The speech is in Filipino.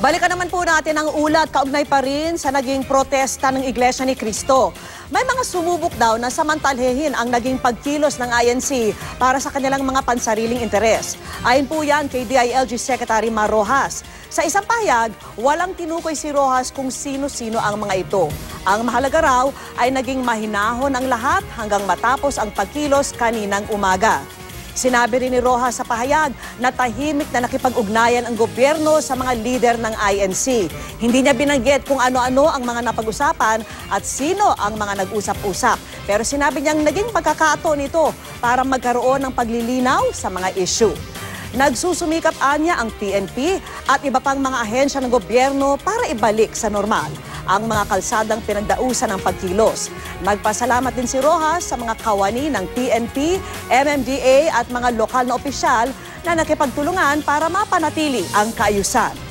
Balikan naman po natin ang ulat kaugnay pa rin sa naging protesta ng Iglesia ni Cristo. May mga sumubok daw na samantalhehin ang naging pagkilos ng INC para sa kanilang mga pansariling interes. Ayon po yan kay DILG Secretary Mar Rojas. Sa isang pahayag, walang tinukoy si Rojas kung sino-sino ang mga ito. Ang mahalaga raw ay naging mahinahon ang lahat hanggang matapos ang pagkilos kaninang umaga. Sinabi rin ni Rojas sa pahayag na tahimik na nakipag-ugnayan ang gobyerno sa mga lider ng INC. Hindi niya binanggit kung ano-ano ang mga napag-usapan at sino ang mga nag-usap-usap. Pero sinabi niyang naging pagkakataon ito para magkaroon ng paglilinaw sa mga issue. Nagsusumikap anya ang PNP at iba pang mga ahensya ng gobyerno para ibalik sa normal ang mga kalsadang pinagdausan ng pagkilos. Nagpasalamat din si Rojas sa mga kawani ng PNP, MMDA at mga lokal na opisyal na nakipagtulungan para mapanatili ang kaayusan.